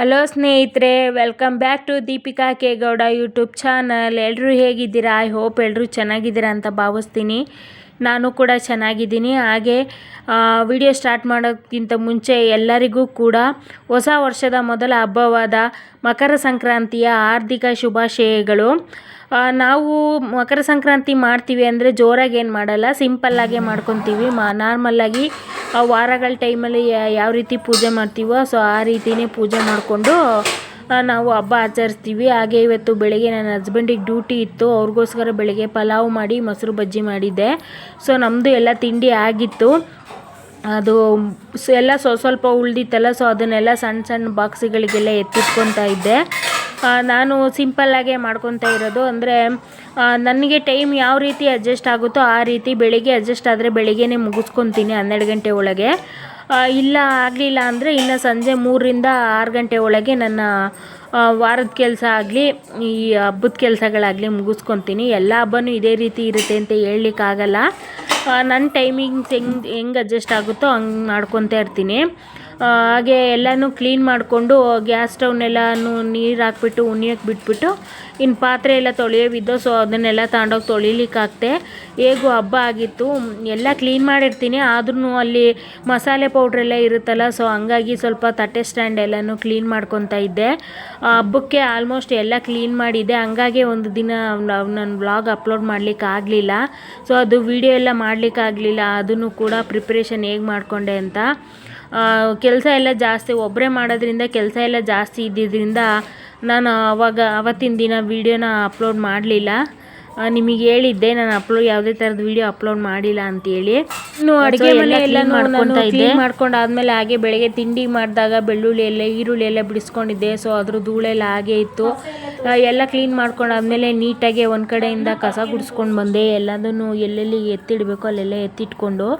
Hello ಸ್ನೇಹಿತರೆ welcome back to Deepika K Gowda YouTube channel ಎಲ್ಲರೂ ಹೇಗಿದ್ದೀರಾ? ಐ ಹೋಪ್ ಎಲ್ಲರೂ ಚೆನ್ನಾಗಿದ್ದೀರಾ ಅಂತ ಭಾವಿಸ್ತೀನಿ. ನಾನು ಕೂಡ ಚೆನ್ನಾಗಿದ್ದೀನಿ. ಹಾಗೆ ವಿಡಿಯೋ ಸ್ಟಾರ್ಟ್ ಮಾಡೋಕ್ಕಿಂತ ಮುಂಚೆ ಎಲ್ಲರಿಗೂ ಕೂಡ ಹೊಸ ವರ್ಷದ ಮೊದಲ ಹಬ್ಬವಾದ ಮಕರ ಸಂಕ್ರಾಂತಿಯ ಹಾರ್ದಿಕ ಶುಭಾಶಯಗಳು. ನಾವು ಮಕರ ಸಂಕ್ರಾಂತಿ ಮಾಡ್ತೀವಿ ಅಂದರೆ ಜೋರಾಗಿ ಏನು ಮಾಡಲ್ಲ ಸಿಂಪಲ್ಲಾಗೆ ಮಾಡ್ಕೊತೀವಿ. ಮಾ ನಾರ್ಮಲ್ಲಾಗಿ ವಾರಗಳ ಟೈಮಲ್ಲಿ ಯಾವ ರೀತಿ ಪೂಜೆ ಮಾಡ್ತೀವೋ ಸೊ ಆ ರೀತಿಯೇ ಪೂಜೆ ಮಾಡಿಕೊಂಡು ನಾವು ಹಬ್ಬ ಆಚರಿಸ್ತೀವಿ. ಹಾಗೆ ಇವತ್ತು ಬೆಳಗ್ಗೆ ನನ್ನ ಹಸ್ಬೆಂಡಿಗೆ ಡ್ಯೂಟಿ ಇತ್ತು. ಅವ್ರಿಗೋಸ್ಕರ ಬೆಳಗ್ಗೆ ಪಲಾವ್ ಮಾಡಿ ಮೊಸರು ಬಜ್ಜಿ ಮಾಡಿದ್ದೆ. ಸೊ ನಮ್ಮದು ಎಲ್ಲ ತಿಂಡಿ ಆಗಿತ್ತು. ಅದು ಎಲ್ಲ ಸ್ವಲ್ಪ ಸ್ವಲ್ಪ ಉಳಿದಿತ್ತಲ್ಲ ಸೊ ಅದನ್ನೆಲ್ಲ ಸಣ್ಣ ಸಣ್ಣ ಬಾಕ್ಸ್ಗಳಿಗೆಲ್ಲ ಎತ್ತಿಟ್ಕೊತಾ ಇದ್ದೆ. ಆ, ನಾನು ಸಿಂಪಲ್ಲಾಗೆ ಮಾಡ್ಕೊತಾ ಇರೋದು ಅಂದರೆ ನನಗೆ ಟೈಮ್ ಯಾವ ರೀತಿ ಅಡ್ಜಸ್ಟ್ ಆಗುತ್ತೋ ಆ ರೀತಿ ಬೆಳಿಗ್ಗೆ ಅಡ್ಜಸ್ಟ್ ಆದರೆ ಬೆಳಿಗ್ಗೆನೇ ಮುಗಿಸ್ಕೊತೀನಿ ಹನ್ನೆರಡು ಗಂಟೆ ಒಳಗೆ. ಇಲ್ಲ ಆಗಲಿಲ್ಲ ಅಂದರೆ ಇನ್ನು ಸಂಜೆ ಮೂರರಿಂದ ಆರು ಗಂಟೆ ಒಳಗೆ ನನ್ನ ವಾರದ ಕೆಲಸ ಆಗಲಿ, ಈ ಹಬ್ಬದ ಕೆಲಸಗಳಾಗಲಿ ಮುಗಿಸ್ಕೊತೀನಿ. ಎಲ್ಲ ಹಬ್ಬನೂ ಇದೇ ರೀತಿ ಇರುತ್ತೆ ಅಂತ ಹೇಳಲಿಕ್ಕಾಗಲ್ಲ ನನ್ನ ಟೈಮಿಂಗ್ಸ್ ಹೆಂಗೆ ಹೆಂಗೆ ಅಡ್ಜಸ್ಟ್ ಆಗುತ್ತೋ ಹಂಗೆ ಮಾಡ್ಕೊತಾ ಇರ್ತೀನಿ. ಹಾಗೆ ಎಲ್ಲನೂ ಕ್ಲೀನ್ ಮಾಡಿಕೊಂಡು ಗ್ಯಾಸ್ ಸ್ಟವ್ನೆಲ್ಲನೂ ನೀರು ಹಾಕ್ಬಿಟ್ಟು, ಉಣಿಯೋಕೆ ಬಿಟ್ಬಿಟ್ಟು ಇನ್ನು ಪಾತ್ರೆ ಎಲ್ಲ ತೊಳೆಯೋವಿದ್ದು ಸೊ ಅದನ್ನೆಲ್ಲ ತಗೊಂಡೋಗಿ ತೊಳಿಲಿಕ್ಕಾಗ್ತೆ ಹೇಗೂ ಹಬ್ಬ ಆಗಿತ್ತು. ಎಲ್ಲ ಕ್ಲೀನ್ ಮಾಡಿರ್ತೀನಿ. ಆದ್ರೂ ಅಲ್ಲಿ ಮಸಾಲೆ ಪೌಡ್ರೆಲ್ಲ ಇರುತ್ತಲ್ಲ ಸೊ ಹಂಗಾಗಿ ಸ್ವಲ್ಪ ತಟ್ಟೆ ಸ್ಟ್ಯಾಂಡ್ ಎಲ್ಲನೂ ಕ್ಲೀನ್ ಮಾಡ್ಕೊತಾ ಇದ್ದೆ. ಹಬ್ಬಕ್ಕೆ ಆಲ್ಮೋಸ್ಟ್ ಎಲ್ಲ ಕ್ಲೀನ್ ಮಾಡಿದ್ದೆ. ಹಂಗಾಗಿ ಒಂದು ದಿನ ನನ್ನ ವ್ಲಾಗ್ ಅಪ್ಲೋಡ್ ಮಾಡಲಿಕ್ಕೆ ಆಗಲಿಲ್ಲ. ಸೊ ಅದು ವಿಡಿಯೋ ಎಲ್ಲ ಮಾಡ್ಲಿಕ್ಕೆ ಆಗಲಿಲ್ಲ. ಅದನ್ನು ಕೂಡ ಪ್ರಿಪ್ರೇಷನ್ ಹೇಗೆ ಮಾಡಿಕೊಂಡೆ ಅಂತ. ಕೆಲಸ ಎಲ್ಲ ಜಾಸ್ತಿ ಒಬ್ಬರೇ ಮಾಡೋದ್ರಿಂದ ಕೆಲಸ ಎಲ್ಲ ಜಾಸ್ತಿ ಇದ್ದಿದ್ದರಿಂದ ನಾನು ಅವಾಗ ಅವತ್ತಿನ ದಿನ ವೀಡಿಯೋನ ಅಪ್ಲೋಡ್ ಮಾಡಲಿಲ್ಲ. ನಿಮಗೆ ಹೇಳಿದ್ದೆ ನಾನು ಅಪ್ಲೋಡ್ ಯಾವುದೇ ಥರದ ವೀಡಿಯೋ ಅಪ್ಲೋಡ್ ಮಾಡಿಲ್ಲ ಅಂತೇಳಿ ಇನ್ನು ಅಡುಗೆ ಮನೆ ಎಲ್ಲ ಮಾಡ್ಕೊತಾ ಇದ್ದೆ. ಮಾಡ್ಕೊಂಡಾದ್ಮೇಲೆ ಹಾಗೆ ಬೆಳಗ್ಗೆ ತಿಂಡಿ ಮಾಡಿದಾಗ ಬೆಳ್ಳುಳ್ಳಿ ಎಲ್ಲ ಈರುಳ್ಳಿ ಎಲ್ಲ ಬಿಡಿಸ್ಕೊಂಡಿದ್ದೆ. ಸೊ ಅದ್ರ ಧೂಳೆಲ್ಲ ಹಾಗೆ ಇತ್ತು. ಎಲ್ಲ ಕ್ಲೀನ್ ಮಾಡ್ಕೊಂಡಾದ್ಮೇಲೆ ನೀಟಾಗಿ ಒಂದು ಕಡೆಯಿಂದ ಕಸ ಗುಡಿಸ್ಕೊಂಡು ಬಂದೆ. ಎಲ್ಲದನ್ನು ಎಲ್ಲೆಲ್ಲಿ ಎತ್ತಿಡಬೇಕು ಅಲ್ಲೆಲ್ಲ ಎತ್ತಿಟ್ಕೊಂಡು.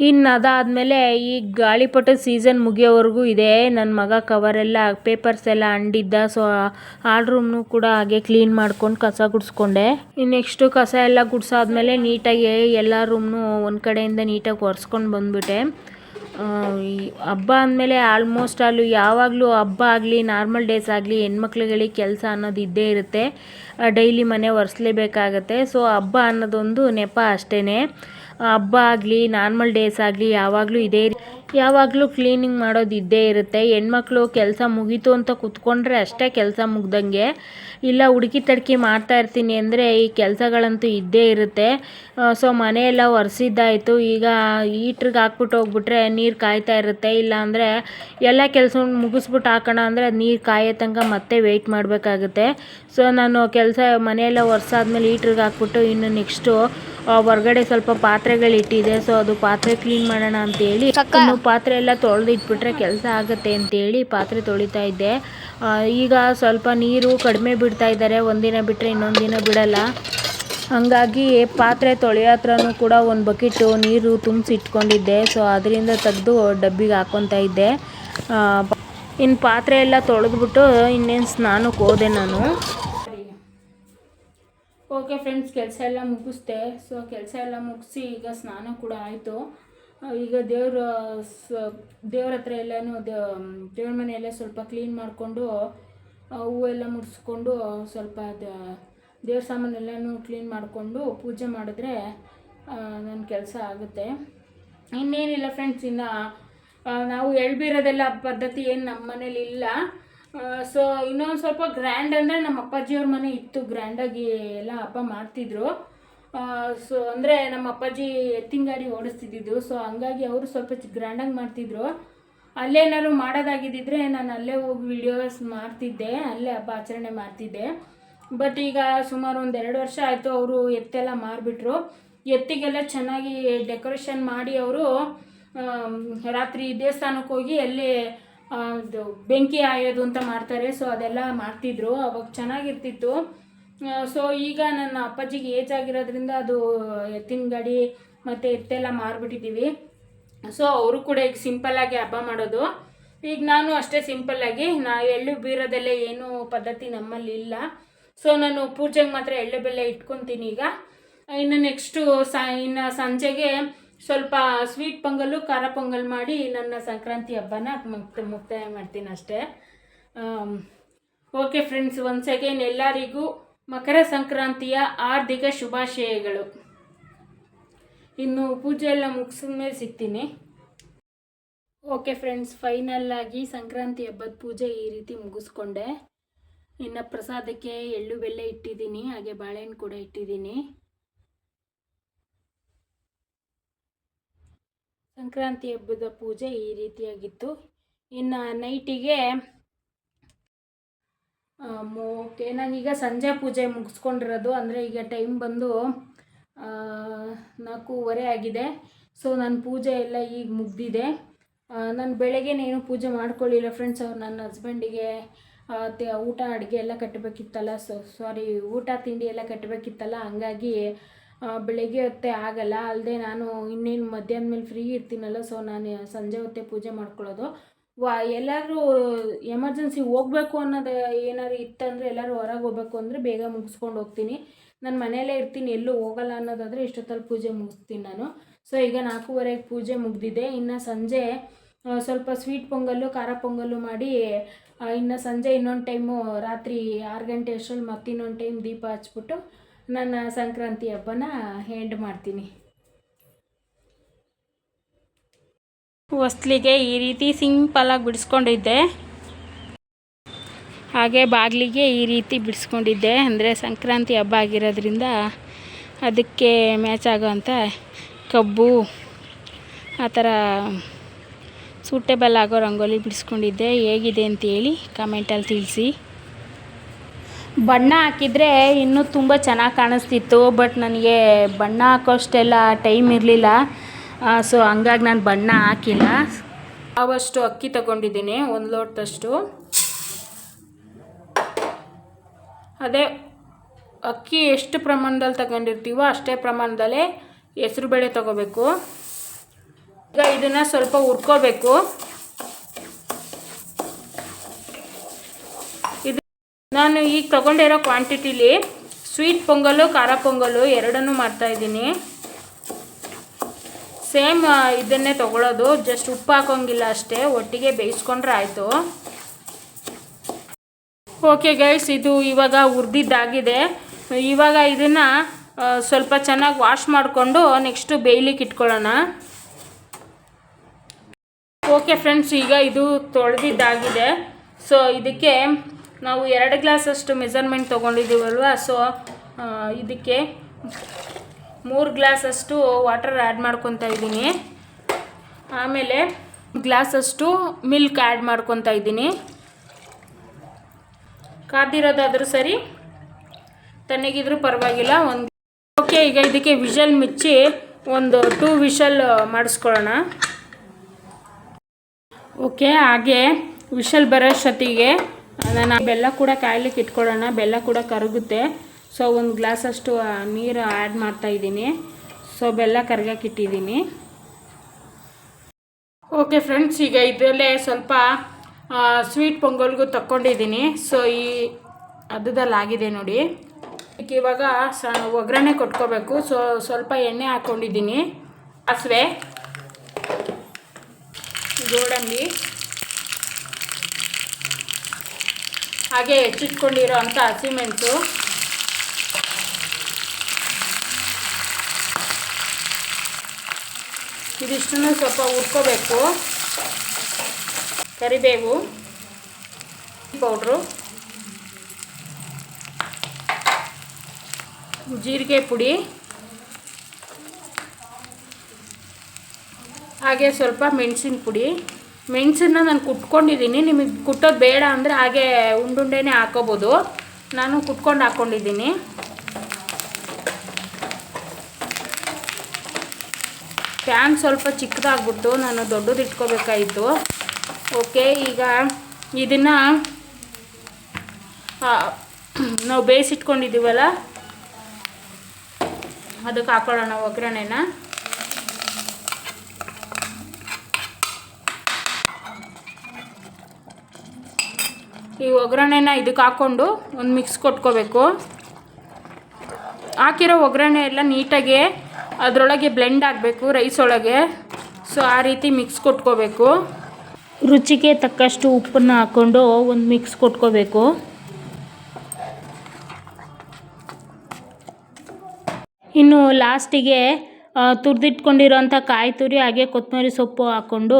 ಇನ್ನು ಅದಾದಮೇಲೆ ಈ ಗಾಳಿಪಟದ ಸೀಸನ್ ಮುಗಿಯೋವರೆಗೂ ಇದೆ. ನನ್ನ ಮಗ ಕವರೆಲ್ಲ ಪೇಪರ್ಸ್ ಎಲ್ಲ ಅಂಡಿದ್ದ. ಸೊ ಹಾಲ್ ರೂಮ್ನು ಕೂಡ ಹಾಗೆ ಕ್ಲೀನ್ ಮಾಡ್ಕೊಂಡು ಕಸ ಗುಡಿಸ್ಕೊಂಡೆ. ಇನ್ನು ನೆಕ್ಸ್ಟು ಕಸ ಎಲ್ಲ ಗುಡಿಸಾದ್ಮೇಲೆ ನೀಟಾಗಿ ಎಲ್ಲ ರೂಮ್ನು ಒಂದು ಕಡೆಯಿಂದ ನೀಟಾಗಿ ಒರೆಸ್ಕೊಂಡು ಬಂದ್ಬಿಟ್ಟೆ. ಹಬ್ಬ ಅಂದಮೇಲೆ ಆಲ್ಮೋಸ್ಟ್ ಆಲು ಯಾವಾಗಲೂ ಹಬ್ಬ ಆಗಲಿ ನಾರ್ಮಲ್ ಡೇಸ್ ಆಗಲಿ, ಹೆಣ್ಮಕ್ಳುಗಳಿಗೆ ಕೆಲಸ ಅನ್ನೋದು ಇದ್ದೇ ಇರುತ್ತೆ. ಡೈಲಿ ಮನೆ ಒರೆಸ್ಲೇಬೇಕಾಗತ್ತೆ. ಸೊ ಹಬ್ಬ ಅನ್ನೋದೊಂದು ನೆಪ ಅಷ್ಟೇ ಹಬ್ಬ ಆಗಲಿ ನಾರ್ಮಲ್ ಡೇಸ್ ಆಗಲಿ ಯಾವಾಗಲೂ ಇದೇ ಯಾವಾಗಲೂ ಕ್ಲೀನಿಂಗ್ ಮಾಡೋದು ಇದ್ದೇ ಇರುತ್ತೆ. ಹೆಣ್ಮಕ್ಳು ಕೆಲಸ ಮುಗೀತು ಅಂತ ಕೂತ್ಕೊಂಡ್ರೆ ಅಷ್ಟೇ ಕೆಲಸ ಮುಗ್ದಂಗೆ. ಇಲ್ಲ ಹುಡುಕಿ ತಡ್ಕಿ ಮಾಡ್ತಾ ಇರ್ತೀನಿ ಅಂದರೆ ಈ ಕೆಲಸಗಳಂತೂ ಇದ್ದೇ ಇರುತ್ತೆ. ಸೊ ಮನೆಯೆಲ್ಲ ಒರೆಸಿದ್ದಾಯಿತು. ಈಗ ಹೀಟ್ರಿಗೆ ಹಾಕ್ಬಿಟ್ಟು ಹೋಗ್ಬಿಟ್ರೆ ನೀರು ಕಾಯ್ತಾ ಇರುತ್ತೆ. ಇಲ್ಲ ಅಂದರೆ ಎಲ್ಲ ಕೆಲಸ ಮುಗಿಸ್ಬಿಟ್ಟು ಹಾಕೋಣ ಅಂದರೆ ಅದು ನೀರು ಕಾಯೋ ತನಕ ಮತ್ತೆ ವೆಯ್ಟ್ ಮಾಡಬೇಕಾಗುತ್ತೆ. ಸೊ ನಾನು ಕೆಲಸ ಮನೆಯೆಲ್ಲ ಒರೆಸಾದ್ಮೇಲೆ ಹೀಟ್ರಿಗೆ ಹಾಕ್ಬಿಟ್ಟು ಇನ್ನು ನೆಕ್ಸ್ಟು ಹೊರ್ಗಡೆ ಸ್ವಲ್ಪ ಪಾತ್ರೆಗಳಿಟ್ಟಿದೆ. ಸೊ ಅದು ಪಾತ್ರೆ ಕ್ಲೀನ್ ಮಾಡೋಣ ಅಂತೇಳಿ ಪಾತ್ರೆ ಎಲ್ಲ ತೊಳೆದು ಇಟ್ಬಿಟ್ರೆ ಕೆಲಸ ಆಗುತ್ತೆ ಅಂತೇಳಿ ಪಾತ್ರೆ ತೊಳಿತಾ ಇದ್ದೆ. ಈಗ ಸ್ವಲ್ಪ ನೀರು ಕಡಿಮೆ ಬಿಡ್ತಾ ಇದ್ದಾರೆ. ಒಂದಿನ ಬಿಟ್ಟರೆ ಇನ್ನೊಂದು ದಿನ ಬಿಡಲ್ಲ. ಹಾಗಾಗಿ ಪಾತ್ರೆ ತೊಳೆಯೋ ಹತ್ರನೂ ಕೂಡ ಒಂದು ಬಕೆಟು ನೀರು ತುಂಬಿಸಿ ಇಟ್ಕೊಂಡಿದ್ದೆ ಸೊ ಅದರಿಂದ ತೆಗೆದು ಡಬ್ಬಿಗೆ ಹಾಕ್ಕೊತಾ ಇದ್ದೆ. ಇನ್ನು ಪಾತ್ರೆ ಎಲ್ಲ ತೊಳೆದ್ಬಿಟ್ಟು ಇನ್ನೇನು ಸ್ನಾನಕ್ಕೆ ಹೋದೆ ನಾನು. ಓಕೆ ಫ್ರೆಂಡ್ಸ್ ಕೆಲಸ ಎಲ್ಲ ಮುಗಿಸ್ದೆ. ಸೊ ಕೆಲಸ ಎಲ್ಲ ಮುಗಿಸಿ ಈಗ ಸ್ನಾನ ಕೂಡ ಆಯಿತು. ಈಗ ದೇವ್ರ, ಸ, ದೇವ್ರ ಹತ್ರ ಎಲ್ಲನೂ ದೇವ್ರ ಮನೆಯೆಲ್ಲ ಸ್ವಲ್ಪ ಕ್ಲೀನ್ ಮಾಡಿಕೊಂಡು ಹೂವೆಲ್ಲ ಮುಡಿಸ್ಕೊಂಡು ಸ್ವಲ್ಪ ದೇವ್ರ ಸಾಮಾನೆಲ್ಲನೂ ಕ್ಲೀನ್ ಮಾಡಿಕೊಂಡು ಪೂಜೆ ಮಾಡಿದ್ರೆ ನನ್ನ ಕೆಲಸ ಆಗುತ್ತೆ. ಇನ್ನೇನಿಲ್ಲ ಫ್ರೆಂಡ್ಸ್ ಇನ್ನು ನಾವು ಎಳ್ಬಿರೋದೆಲ್ಲ ಪದ್ಧತಿ ಏನು ನಮ್ಮ ಮನೇಲಿ ಇಲ್ಲ. ಸೊ ಇನ್ನೊಂದು ಸ್ವಲ್ಪ ಗ್ರ್ಯಾಂಡ್ ಅಂದರೆ ನಮ್ಮ ಅಪ್ಪಾಜಿಯವ್ರ ಮನೆ ಇತ್ತು ಗ್ರ್ಯಾಂಡಾಗಿ ಎಲ್ಲ ಹಬ್ಬ ಮಾಡ್ತಿದ್ರು. ಸೊ ಅಂದರೆ ನಮ್ಮ ಅಪ್ಪಾಜಿ ಎತ್ತಿನ ಗಾಡಿ ಓಡಿಸ್ತಿದ್ದಿದ್ದು ಸೊ ಹಂಗಾಗಿ ಅವರು ಸ್ವಲ್ಪ ಗ್ರ್ಯಾಂಡಾಗಿ ಮಾಡ್ತಿದ್ರು. ಅಲ್ಲೇನಾದ್ರು ಮಾಡೋದಾಗಿದ್ದಿದ್ರೆ ನಾನು ಅಲ್ಲೇ ಹೋಗಿ ವಿಡಿಯೋಸ್ ಮಾಡ್ತಿದ್ದೆ, ಅಲ್ಲೇ ಹಬ್ಬ ಆಚರಣೆ ಮಾಡ್ತಿದ್ದೆ. ಬಟ್ ಈಗ ಸುಮಾರು ಒಂದು ಎರಡು ವರ್ಷ ಆಯಿತು ಅವರು ಎತ್ತೆಲ್ಲ ಮಾರಿಬಿಟ್ರು. ಎತ್ತಿಗೆಲ್ಲ ಚೆನ್ನಾಗಿ ಡೆಕೋರೇಷನ್ ಮಾಡಿ ಅವರು ರಾತ್ರಿ ದೇವಸ್ಥಾನಕ್ಕೆ ಹೋಗಿ ಅಲ್ಲಿ ಬೆಂಕಿ ಆಯೋದು ಅಂತ ಮಾಡ್ತಾರೆ. ಸೊ ಅದೆಲ್ಲ ಮಾಡ್ತಿದ್ರು. ಅವಾಗ ಚೆನ್ನಾಗಿರ್ತಿತ್ತು. ಸೊ ಈಗ ನನ್ನ ಅಪ್ಪಾಜಿಗೆ ಏಜ್ ಆಗಿರೋದ್ರಿಂದ ಅದು ಎತ್ತಿನ ಗಾಡಿ ಮತ್ತು ಎತ್ತೆಲ್ಲ ಮಾರಿಬಿಟ್ಟಿದ್ದೀವಿ. ಸೊ ಅವರು ಕೂಡ ಈಗ ಸಿಂಪಲ್ಲಾಗಿ ಹಬ್ಬ ಮಾಡೋದು. ಈಗ ನಾನು ಅಷ್ಟೇ ಸಿಂಪಲ್ಲಾಗಿ ನಾ ಎಳ್ಳು ಬೀರೋದಲ್ಲೇ ಏನೂ ಪದ್ಧತಿ ನಮ್ಮಲ್ಲಿ ಇಲ್ಲ. ಸೊ ನಾನು ಪೂಜೆಗೆ ಮಾತ್ರ ಎಳ್ಳು ಬೆಲ್ಲ ಇಟ್ಕೊತೀನಿ ಈಗ. ಇನ್ನು ನೆಕ್ಸ್ಟು ಸ, ಇನ್ನು ಸಂಜೆಗೆ ಸ್ವಲ್ಪ ಸ್ವೀಟ್ ಪೊಂಗಲ್ಲು ಖಾರ ಪೊಂಗಲ್ ಮಾಡಿ ನನ್ನ ಸಂಕ್ರಾಂತಿ ಹಬ್ಬನ ಮುಕ್ತ ಮುಕ್ತಾಯ ಮಾಡ್ತೀನಿ ಅಷ್ಟೇ. ಓಕೆ ಫ್ರೆಂಡ್ಸ್ ಒನ್ಸ್ ಅಗೇನ್ ಎಲ್ಲರಿಗೂ ಮಕರ ಸಂಕ್ರಾಂತಿಯ ಹಾರ್ದಿಕ ಶುಭಾಶಯಗಳು. ಇನ್ನು ಪೂಜೆ ಎಲ್ಲ ಮುಗಿಸಿದ ಮೇಲೆ ಸಿಗ್ತೀನಿ. ಓಕೆ ಫ್ರೆಂಡ್ಸ್ ಫೈನಲ್ ಆಗಿ ಸಂಕ್ರಾಂತಿ ಹಬ್ಬದ ಪೂಜೆ ಈ ರೀತಿ ಮುಗಿಸ್ಕೊಂಡೆ. ಇನ್ನು ಪ್ರಸಾದಕ್ಕೆ ಎಳ್ಳು ಬೆಲ್ಲ ಇಟ್ಟಿದ್ದೀನಿ, ಹಾಗೆ ಬಾಳೆಹಣ್ಣು ಕೂಡ ಇಟ್ಟಿದ್ದೀನಿ. ಸಂಕ್ರಾಂತಿ ಹಬ್ಬದ ಪೂಜೆ ಈ ರೀತಿಯಾಗಿತ್ತು. ಇನ್ನು ನೈಟಿಗೆ ಓಕೆ ನಾನೀಗ ಸಂಜೆ ಪೂಜೆ ಮುಗಿಸ್ಕೊಂಡಿರೋದು, ಅಂದರೆ ಈಗ ಟೈಮ್ ಬಂದು ನಾಲ್ಕೂವರೆ ಆಗಿದೆ. ಸೊ ನನ್ನ ಪೂಜೆ ಎಲ್ಲ ಈಗ ಮುಗ್ದಿದೆ. ನಾನು ಬೆಳಗ್ಗೆನೇನು ಪೂಜೆ ಮಾಡ್ಕೊಳ್ಳಿಲ್ಲ ಫ್ರೆಂಡ್ಸ್ ಅವ್ರು ನನ್ನ ಹಸ್ಬೆಂಡಿಗೆ ಊಟ, ಅಡುಗೆ ಎಲ್ಲ ಕಟ್ಟಬೇಕಿತ್ತಲ್ಲ ಸೊ ಸಾರಿ ಊಟ, ತಿಂಡಿ ಎಲ್ಲ ಕಟ್ಟಬೇಕಿತ್ತಲ್ಲ ಹಂಗಾಗಿ ಬೆಳಗ್ಗೆ ಹೊತ್ತೆ ಆಗಲ್ಲ. ಅಲ್ಲದೆ ನಾನು ಇನ್ನೇನು ಮಧ್ಯಾಹ್ನ ಮೇಲೆ ಫ್ರೀ ಇರ್ತೀನಲ್ಲ ಸೊ ನಾನು ಸಂಜೆ ಹೊತ್ತೆ ಪೂಜೆ ಮಾಡ್ಕೊಳ್ಳೋದು. ವಾ, ಎಲ್ಲಾದರೂ ಎಮರ್ಜೆನ್ಸಿ ಹೋಗ್ಬೇಕು ಅನ್ನೋದು ಏನಾದ್ರು ಇತ್ತಂದರೆ ಎಲ್ಲರೂ ಹೊರಗೆ ಹೋಗ್ಬೇಕು ಅಂದರೆ ಬೇಗ ಮುಗಿಸ್ಕೊಂಡು ಹೋಗ್ತೀನಿ. ನಾನು ಮನೆಯಲ್ಲೇ ಇರ್ತೀನಿ, ಎಲ್ಲೂ ಹೋಗಲ್ಲ ಅನ್ನೋದಾದರೆ ಇಷ್ಟೊತ್ತಲ್ಲಿ ಪೂಜೆ ಮುಗಿಸ್ತೀನಿ ನಾನು. ಸೊ ಈಗ ನಾಲ್ಕೂವರೆಗೆ ಪೂಜೆ ಮುಗಿದಿದೆ. ಇನ್ನು ಸಂಜೆ ಸ್ವಲ್ಪ ಸ್ವೀಟ್ ಪೊಂಗಲ್ಲು, ಖಾರ ಪೊಂಗಲ್ಲು ಮಾಡಿ ಇನ್ನು ಸಂಜೆ ಇನ್ನೊಂದು ಟೈಮು ರಾತ್ರಿ ಆರು ಗಂಟೆ ಅಷ್ಟರಲ್ಲಿ ಮತ್ತಿನ್ನೊಂದು ಟೈಮ್ ದೀಪ ಹಚ್ಬಿಟ್ಟು ನನ್ನ ಸಂಕ್ರಾಂತಿ ಹಬ್ಬನ ಹ್ಯಾಂಡ್ ಮಾಡ್ತೀನಿ. ಹೊಸ್ಲಿಗೆ ಈ ರೀತಿ ಸಿಂಪಲಾಗಿ ಬಿಡಿಸ್ಕೊಂಡಿದ್ದೆ. ಹಾಗೆ ಬಾಗಿಲಿಗೆ ಈ ರೀತಿ ಬಿಡಿಸ್ಕೊಂಡಿದ್ದೆ. ಅಂದರೆ ಸಂಕ್ರಾಂತಿ ಹಬ್ಬ ಆಗಿರೋದ್ರಿಂದ ಅದಕ್ಕೆ ಮ್ಯಾಚ್ ಆಗೋವಂಥ ಕಬ್ಬು, ಆ ಥರ ಸೂಟೇಬಲ್ ಆಗೋ ರಂಗೋಲಿ ಬಿಡಿಸ್ಕೊಂಡಿದ್ದೆ. ಹೇಗಿದೆ ಅಂತೇಳಿ ಕಮೆಂಟಲ್ಲಿ ತಿಳಿಸಿ. ಬಣ್ಣ ಹಾಕಿದರೆ ಇನ್ನೂ ತುಂಬ ಚೆನ್ನಾಗಿ ಕಾಣಿಸ್ತಿತ್ತು ಬಟ್ ನನಗೆ ಬಣ್ಣ ಹಾಕೋಷ್ಟೆಲ್ಲ ಟೈಮ್ ಇರಲಿಲ್ಲ. ಸೊ ಹಂಗಾಗಿ ನಾನು ಬಣ್ಣ ಹಾಕಿಲ್ಲ. ಅವಷ್ಟು ಅಕ್ಕಿ ತಗೊಂಡಿದ್ದೀನಿ, ಒಂದು ಲೋಟದಷ್ಟು. ಅದೇ, ಅಕ್ಕಿ ಎಷ್ಟು ಪ್ರಮಾಣದಲ್ಲಿ ತಗೊಂಡಿರ್ತೀವೋ ಅಷ್ಟೇ ಪ್ರಮಾಣದಲ್ಲೇ ಹೆಸ್ರುಬೇಳೆ ತಗೋಬೇಕು. ಈಗ ಇದನ್ನು ಸ್ವಲ್ಪ ಹುರ್ಕೋಬೇಕು. ಇದು ನಾನು ಈಗ ತಗೊಂಡಿರೋ ಕ್ವಾಂಟಿಟಿಲಿ ಸ್ವೀಟ್ ಪೊಂಗಲು, ಖಾರ ಪೊಂಗಲು ಎರಡನ್ನೂ ಮಾಡ್ತಾಯಿದ್ದೀನಿ ಸೇಮ್ ಇದನ್ನೇ ತಗೊಳ್ಳೋದು ಜಸ್ಟ್ ಉಪ್ಪು ಹಾಕೋಂಗಿಲ್ಲ ಅಷ್ಟೇ. ಒಟ್ಟಿಗೆ ಬೇಯಿಸ್ಕೊಂಡ್ರೆ ಆಯಿತು. ಓಕೆ ಗೈಸ್ ಇದು ಇವಾಗ ಹುರಿದಿದ್ದಾಗಿದೆ. ಇವಾಗ ಇದನ್ನು ಸ್ವಲ್ಪ ಚೆನ್ನಾಗಿ ವಾಶ್ ಮಾಡಿಕೊಂಡು ನೆಕ್ಸ್ಟು ಬೇಯ್ಲಿಕ್ಕೆ ಇಟ್ಕೊಳ್ಳೋಣ. ಓಕೆ ಫ್ರೆಂಡ್ಸ್ ಈಗ ಇದು ತೊಳೆದಿದ್ದಾಗಿದೆ. ಸೊ ಇದಕ್ಕೆ ನಾವು ಎರಡು ಗ್ಲಾಸಷ್ಟು ಮೆಸರ್ಮೆಂಟ್ ತೊಗೊಂಡಿದ್ದೀವಲ್ವ? ಸೊ ಇದಕ್ಕೆ ಮೂರು ಗ್ಲಾಸಷ್ಟು ವಾಟರ್ ಆ್ಯಡ್ ಮಾಡ್ಕೊತಾ ಇದ್ದೀನಿ. ಆಮೇಲೆ ಗ್ಲಾಸಷ್ಟು ಮಿಲ್ಕ್ ಆ್ಯಡ್ ಮಾಡ್ಕೊತಾ ಇದ್ದೀನಿ. ಕಾದಿರೋದಾದರೂ ಸರಿ, ತಣ್ಣಗಿದ್ರೂ ಪರವಾಗಿಲ್ಲ, ಒಂದು ಓಕೆ, ಈಗ ಇದಕ್ಕೆ ವಿಷಲ್ ಮಿಚ್ಚಿ ಒಂದು ಟೂ ವಿಷಲ್ ಮಾಡಿಸ್ಕೊಳ್ಳೋಣ. ಓಕೆ, ಹಾಗೆ ವಿಷಲ್ ಬರೋಷ್ಟೊತ್ತಿಗೆ ನಾನು ಬೆಲ್ಲ ಕೂಡ ಕಾಯ್ಲಿಕ್ಕೆ ಇಟ್ಕೊಳ್ಳೋಣ, ಬೆಲ್ಲ ಕೂಡ ಕರಗುತ್ತೆ. ಸೊ ಒಂದು ಗ್ಲಾಸಷ್ಟು ನೀರು ಆ್ಯಡ್ ಮಾಡ್ತಾ ಇದ್ದೀನಿ. ಸೊ ಬೆಲ್ಲ ಕರ್ಗಕ್ಕಿಟ್ಟಿದ್ದೀನಿ ಓಕೆ ಫ್ರೆಂಡ್ಸ್ ಈಗ ಇದರಲ್ಲೇ ಸ್ವಲ್ಪ ಸ್ವೀಟ್ ಪೊಂಗಲ್ಗೂ ತಕ್ಕೊಂಡಿದ್ದೀನಿ. ಸೊ ಈ ಅದದಲ್ಲಿ ಆಗಿದೆ ನೋಡಿ ಇವಾಗ ಸ, ಒಗ್ಗರಣೆ ಕೊಟ್ಕೋಬೇಕು. ಸೊ ಸ್ವಲ್ಪ ಎಣ್ಣೆ ಹಾಕ್ಕೊಂಡಿದ್ದೀನಿ ಹಸುವೆ, ಗೋಡಂಬಿ, ಹಾಗೆ ಹೆಚ್ಚಿಟ್ಕೊಂಡಿರೋ ಅಂಥ ಹಸಿಮೆಣಸು. ಇದಿಷ್ಟನ್ನು ಸ್ವಲ್ಪ ಹುರ್ಕೋಬೇಕು. ಕರಿಬೇವು ಪೌಡ್ರು ಜೀರಿಗೆ ಪುಡಿ, ಹಾಗೆ ಸ್ವಲ್ಪ ಮೆಣಸಿನ ಪುಡಿ. ಮೆಣಸನ್ನ ನಾನು ಕುಟ್ಕೊಂಡಿದ್ದೀನಿ. ನಿಮಗೆ ಕುಟ್ಟೋದು ಬೇಡ ಅಂದರೆ ಹಾಗೆ ಉಂಡುಂಡೆನೇ ಹಾಕೋಬೋದು. ನಾನು ಕುಟ್ಕೊಂಡು ಹಾಕ್ಕೊಂಡಿದ್ದೀನಿ ಪ್ಯಾನ್ ಸ್ವಲ್ಪ ಚಿಕ್ಕದಾಗ್ಬಿಟ್ಟು ನಾನು ದೊಡ್ಡದು ಇಟ್ಕೋಬೇಕಾಯಿತು. ಓಕೆ, ಈಗ ಇದನ್ನು ನಾವು ಬೇಯಿಸಿಟ್ಕೊಂಡಿದ್ದೀವಲ್ಲ? ಅದಕ್ಕೆ ಹಾಕೊಳ್ಳೋಣ ಒಗ್ಗರಣೆನ. ಈ ಒಗ್ಗರಣೆನ ಇದಕ್ಕೆ ಹಾಕ್ಕೊಂಡು ಒಂದು ಮಿಕ್ಸ್ ಕೊಟ್ಕೋಬೇಕು. ಹಾಕಿರೋ ಒಗ್ಗರಣೆ ಎಲ್ಲ ನೀಟಾಗಿ ಅದರೊಳಗೆ ಬ್ಲೆಂಡ್ ಆಗಬೇಕು ರೈಸ್ ಒಳಗೆ. ಸೊ ಆ ರೀತಿ ಮಿಕ್ಸ್ ಕೊಟ್ಕೋಬೇಕು. ರುಚಿಗೆ ತಕ್ಕಷ್ಟು ಉಪ್ಪನ್ನು ಹಾಕ್ಕೊಂಡು ಒಂದು ಮಿಕ್ಸ್ ಕೊಟ್ಕೋಬೇಕು. ಇನ್ನು ಲಾಸ್ಟಿಗೆ ತುರಿದಿಟ್ಕೊಂಡಿರೋಂಥ ಕಾಯಿ ತುರಿ ಹಾಗೆ ಕೊತ್ತಂಬರಿ ಸೊಪ್ಪು ಹಾಕ್ಕೊಂಡು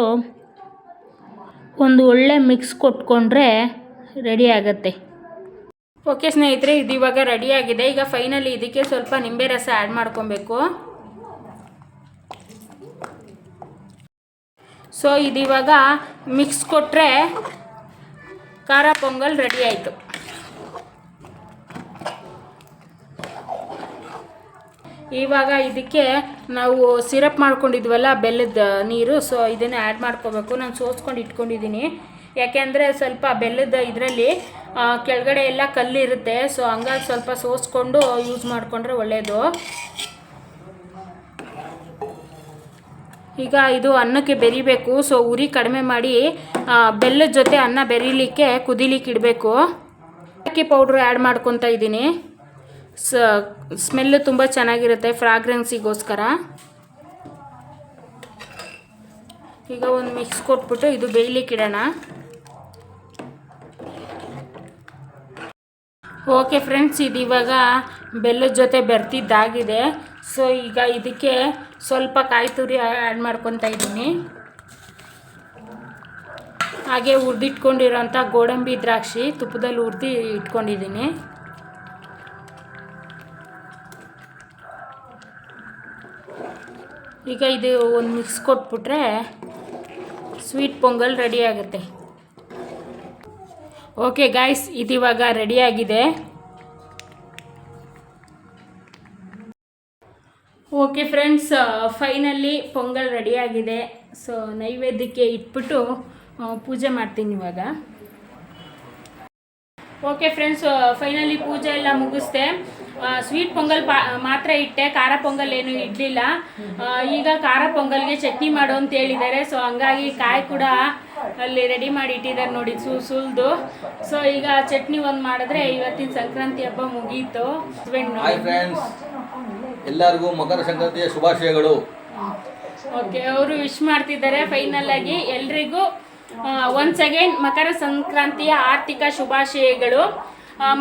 ಒಂದು ಒಳ್ಳೆ ಮಿಕ್ಸ್ ಕೊಟ್ಕೊಂಡ್ರೆ ರೆಡಿ ಆಗುತ್ತೆ. ಓಕೆ ಸ್ನೇಹಿತರೆ, ಇದು ಇವಾಗ ರೆಡಿಯಾಗಿದೆ ಈಗ ಫೈನಲಿ ಇದಕ್ಕೆ ಸ್ವಲ್ಪ ನಿಂಬೆ ರಸ ಆ್ಯಡ್ ಮಾಡ್ಕೊಬೇಕು. ಸೊ ಇದಿವಾಗ ಮಿಕ್ಸ್ ಕೊಟ್ಟರೆ ಖಾರ ಪೊಂಗಲ್ ರೆಡಿ ಆಯಿತು. ಇವಾಗ ಇದಕ್ಕೆ ನಾವು ಸಿರಪ್ ಮಾಡ್ಕೊಂಡಿದ್ವಲ್ಲ, ಬೆಲ್ಲದ ನೀರು. ಸೊ ಇದನ್ನು ಆ್ಯಡ್ ಮಾಡ್ಕೋಬೇಕು. ನಾನು ಸೋಸ್ಕೊಂಡು ಇಟ್ಕೊಂಡಿದ್ದೀನಿ ಯಾಕೆಂದರೆ ಸ್ವಲ್ಪ ಬೆಲ್ಲದ ಇದರಲ್ಲಿ ಕೆಳಗಡೆ ಎಲ್ಲ ಕಲ್ಲಿರುತ್ತೆ. ಸೊ ಹಂಗಾಗಿ ಸ್ವಲ್ಪ ಸೋಸ್ಕೊಂಡು ಯೂಸ್ ಮಾಡಿಕೊಂಡ್ರೆ ಒಳ್ಳೆಯದು ಈಗ ಇದು ಅನ್ನಕ್ಕೆ ಬೆರಿಬೇಕು ಸೊ ಉರಿ ಕಡಿಮೆ ಮಾಡಿ ಬೆಲ್ಲದ ಜೊತೆ ಅನ್ನ ಬೆರೀಲಿಕ್ಕೆ ಕುದಿಲಿಕ್ಕೆ ಇಡಬೇಕು. ಅಕ್ಕಿ ಪೌಡ್ರ್ ಆ್ಯಡ್ ಮಾಡ್ಕೊತಾ ಇದ್ದೀನಿ. ಸ ಸ್ಮೆಲ್ ತುಂಬ ಚೆನ್ನಾಗಿರುತ್ತೆ ಫ್ರಾಗ್ರೆನ್ಸಿಗೋಸ್ಕರ ಈಗ ಒಂದು ಮಿಕ್ಸ್ ಕೊಟ್ಬಿಟ್ಟು ಇದು ಬೇಯಲಿಕ್ಕೆ ಇಡೋಣ. ಓಕೆ ಫ್ರೆಂಡ್ಸ್ ಇದು ಇವಾಗ ಬೆಲ್ಲದ ಜೊತೆ ಬೆರ್ತಿದ್ದಾಗಿದೆ ಸೊ ಈಗ ಇದಕ್ಕೆ ಸ್ವಲ್ಪ ಕಾಯಿ ತುರಿ ಆ್ಯಡ್ ಮಾಡ್ಕೊತಾ ಇದ್ದೀನಿ. ಹಾಗೆ ಹುರಿದಿಟ್ಕೊಂಡಿರೋಂಥ ಗೋಡಂಬಿ ದ್ರಾಕ್ಷಿ ತುಪ್ಪದಲ್ಲಿ ಹುರಿದು ಇಟ್ಕೊಂಡಿದ್ದೀನಿ. ಈಗ ಇದು ಒಂದು ಮಿಕ್ಸ್ ಕೊಟ್ಬಿಟ್ರೆ ಸ್ವೀಟ್ ಪೊಂಗಲ್ ರೆಡಿ ಆಗುತ್ತೆ. ಓಕೆ ಗಾಯ್ಸ್ ಇದಿವಾಗ ರೆಡಿಯಾಗಿದೆ ಓಕೆ ಫ್ರೆಂಡ್ಸ್ ಫೈನಲ್ಲಿ ಪೊಂಗಲ್ ರೆಡಿಯಾಗಿದೆ ಸೊ ನೈವೇದ್ಯಕ್ಕೆ ಇಟ್ಬಿಟ್ಟು ಪೂಜೆ ಮಾಡ್ತೀನಿ ಇವಾಗ ಓಕೆ ಫ್ರೆಂಡ್ಸ್ ಫೈನಲಿ ಪೂಜೆ ಎಲ್ಲ ಮುಗಿಸ್ದೆ ಸ್ವೀಟ್ ಪೊಂಗಲ್ ಮಾತ್ರ ಇಟ್ಟೆ ಖಾರ ಪೊಂಗಲ್ ಏನು ಇಡ್ಲಿಲ್ಲ ಈಗ ಖಾರ ಪೊಂಗಲ್ಗೆ ಚಟ್ನಿ ಮಾಡು ಅಂತ ಹೇಳಿದ್ದಾರೆ. ಸೊ ಹಂಗಾಗಿ ಕಾಯಿ ಕೂಡ ಅಲ್ಲಿ ರೆಡಿ ಮಾಡಿ ಇಟ್ಟಿದ್ದಾರೆ ನೋಡಿ, ಸು, ಸುಲ್ದು. ಸೊ ಈಗ ಚಟ್ನಿ ಒಂದು ಮಾಡಿದ್ರೆ ಇವತ್ತಿನ ಸಂಕ್ರಾಂತಿ ಹಬ್ಬ ಮುಗೀತು. ಹಸ್ಬೆಂಡ್ ಎಲ್ಲರಿಗೂ ಮಕರ ಸಂಕ್ರಾಂತಿಯ ಶುಭಾಶಯಗಳು. ಓಕೆ, ಅವರು ವಿಶ್ ಮಾಡ್ತಿದ್ದಾರೆ ಫೈನಲ್ ಆಗಿ. ಎಲ್ರಿಗೂ ಒನ್ಸ್ ಅಗೈನ್ ಮಕರ ಸಂಕ್ರಾಂತಿಯ ಆರ್ಥಿಕ ಶುಭಾಶಯಗಳು.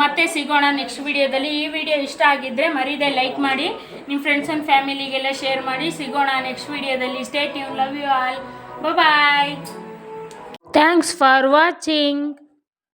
ಮತ್ತೆ ಸಿಗೋಣ ನೆಕ್ಸ್ಟ್ ವಿಡಿಯೋದಲ್ಲಿ ಈ ವಿಡಿಯೋ ಇಷ್ಟ ಆಗಿದ್ದರೆ ಮರೀದೆ ಲೈಕ್ ಮಾಡಿ. ನಿಮ್ಮ ಫ್ರೆಂಡ್ಸ್ ಆ್ಯಂಡ್ ಫ್ಯಾಮಿಲಿಗೆಲ್ಲ ಶೇರ್ ಮಾಡಿ. ಸಿಗೋಣ ನೆಕ್ಸ್ಟ್ ವಿಡಿಯೋದಲ್ಲಿ state you love you all bye thanks for watching